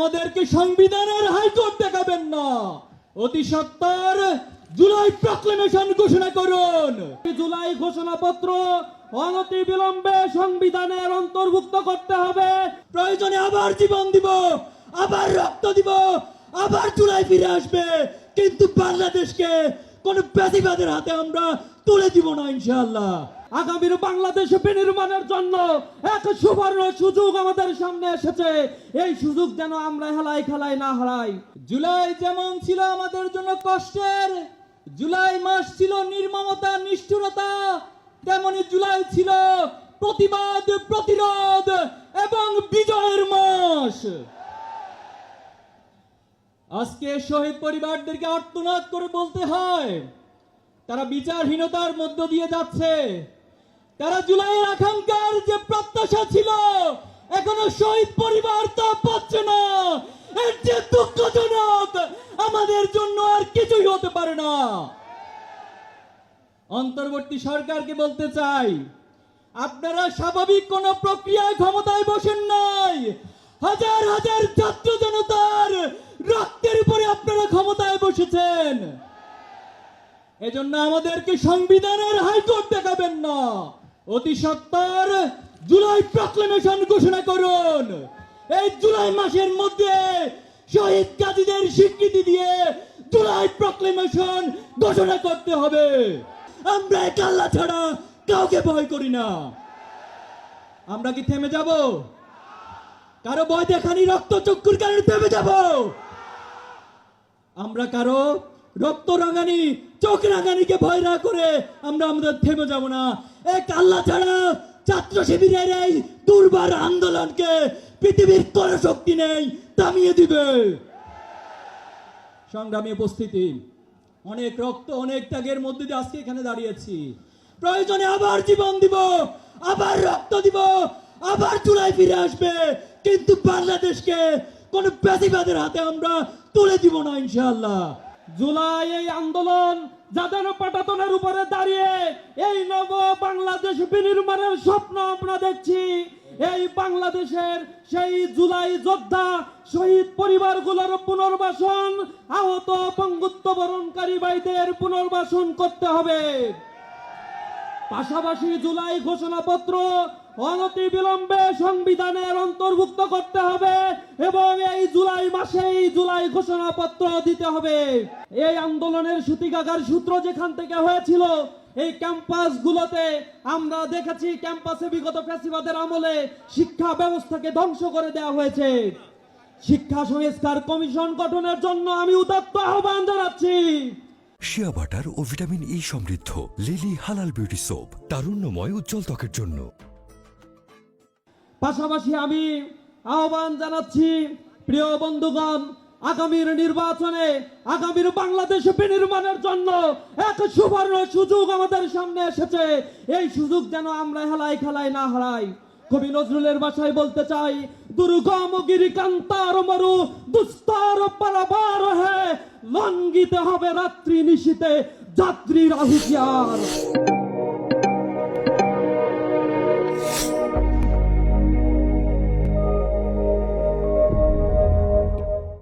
আমাদেরকে সংবিধানের হাইকোর্ট দেখাবেন না। অতি সত্তর জুলাই প্রক্লেমেশন ঘোষণা করুন। জুলাই ঘোষণাপত্র অনতি বিলম্বে সংবিধানের অন্তর্ভুক্ত করতে হবে। প্রয়োজনে আবার জীবন দিব, আবার রক্ত দিব, আবার জুলাই ফিরে আসবে। কিন্তু বাংলাদেশকে কোন প্যাসিবাদের হাতে আমরা তুলে দিব না ইনশাআল্লাহ। আগামীর বাংলাদেশ বিনির্মাণের জন্য এক সুবর্ণ সুযোগ আমাদের সামনে এসেছে। এই সুযোগ যেন আমরা হেলাই খেলায় না হারাই। জুলাই যেমন ছিল আমাদের জন্য কষ্টের, জুলাই মাস ছিল নির্মমতা, নিষ্ঠুরতা, তেমনি জুলাই ছিল প্রতিবাদ, প্রতিরোধ এবং বিজয়ের মাস। আজকে শহীদ পরিবারদেরকে আর্তনাদ করে বলতে হয়, তারা বিচারহীনতার মধ্য দিয়ে যাচ্ছে। তারা জুলাইয়ের আকাঙ্ক্ষার যে প্রত্যাশা ছিল, এখনও শহীদ পরিবার তা পাচ্ছে না। এর যে দুঃখজনক, আমাদের জন্য আর কিছুই হতে পারে না। অন্তর্বর্তী সরকারকে বলতে চাই, আপনারা স্বাভাবিক কোন প্রক্রিয়ায় ক্ষমতায় বসেন নাই। হাজার হাজার ছাত্র জনতার রক্তের উপরে আপনারা ক্ষমতায় বসেছেন। এজন্য আমাদেরকে সংবিধানের হাইকোর্ট দেখাবেন না। অতি সত্তর জুলাই প্রক্লেমেশন ঘোষণা করুন। এই জুলাই মাসের মধ্যে শহীদ কাজীদের স্বীকৃতি দিয়ে জুলাই প্রক্লেমেশন ঘোষণা করতে হবে। আমরা এক আল্লাহ ছাড়া কাউকে ভয় করি না। আমরা কি থেমে যাব? কারও ভয় দেখানি রক্ত চক্ষুর কারণে থেমে যাব? আমরা কারও রক্ত রাঙানি, চোখ রাঙানিকে ভয় না করে আমরা আমাদের থেমে যাব না। এক আল্লাহ ছাড়া ছাত্র শিবিরের এই দুর্বার আন্দোলনকে পৃথিবীর কোন শক্তি নেই, থামিয়ে দিবে। সংগ্রামী উপস্থিতি, অনেক রক্ত, অনেক ত্যাগের মধ্যে দিয়ে আজকে এখানে দাঁড়িয়েছি। প্রয়োজনে আবার জীবন দিব, আবার রক্ত দিব, আবার চুলায় ফিরে আসবে। কিন্তু বাংলাদেশকে কোন প্যাসিবাদের হাতে আমরা তুলে দিব না, ইনশাআল্লাহ। জুলাই এই আন্দোলন যাদের পাটাতনের উপরে দাঁড়িয়ে এই নব বাংলাদেশ বিনির্মাণের স্বপ্ন আমরা দেখছি, এই বাংলাদেশের সেই জুলাই যোদ্ধা শহীদ পরিবারগুলোর পুনর্বাসন, আহত পঙ্গুত্ব বরণকারী ভাইদের পুনর্বাসন করতে হবে। পাশাপাশি জুলাই ঘোষণাপত্র অনতি বিলম্বে সংবিধানের অন্তর্ভুক্ত করতে হবে এবং এই জুলাই মাসেই জুলাই ঘোষণাপত্র দিতে হবে। এই আন্দোলনের সূতিকাগার সূত্র যেখান থেকে হয়েছিল, এই ক্যাম্পাস গুলোতে আমরা দেখেছি ক্যাম্পাসে বিগত ফ্যাসিবাদের আমলে শিক্ষা ব্যবস্থাকে ধ্বংস করে দেওয়া হয়েছে। শিক্ষা সংস্কার কমিশন গঠনের জন্য আমি উদাত্ত আহ্বান জানাচ্ছি। শিয়া বাটার ও ভিটামিন ই সমৃদ্ধ, লিলি হালাল বিউটি সোপ, তারুণ্যময় উজ্জ্বল ত্বকের জন্য। পাশাপাশি আমি আহ্বান জানাচ্ছি প্রিয় বন্ধুগণ, আগামীর নির্বাচনে, আগামীর বাংলাদেশ বিনির্মাণের জন্য এক সুবর্ণ সুযোগ আমাদের সামনে এসেছে। এই সুযোগ যেন আমরা হেলাই খেলায় না হারাই। কবি নজরুলের ভাষায় বলতে চাই, দুর্গম গিরিকান্তার মরু, দুস্তর পারাবার হে লঙ্গিতে হবে রাত্রি নিশীতে যাত্রীর আহুতিয়ার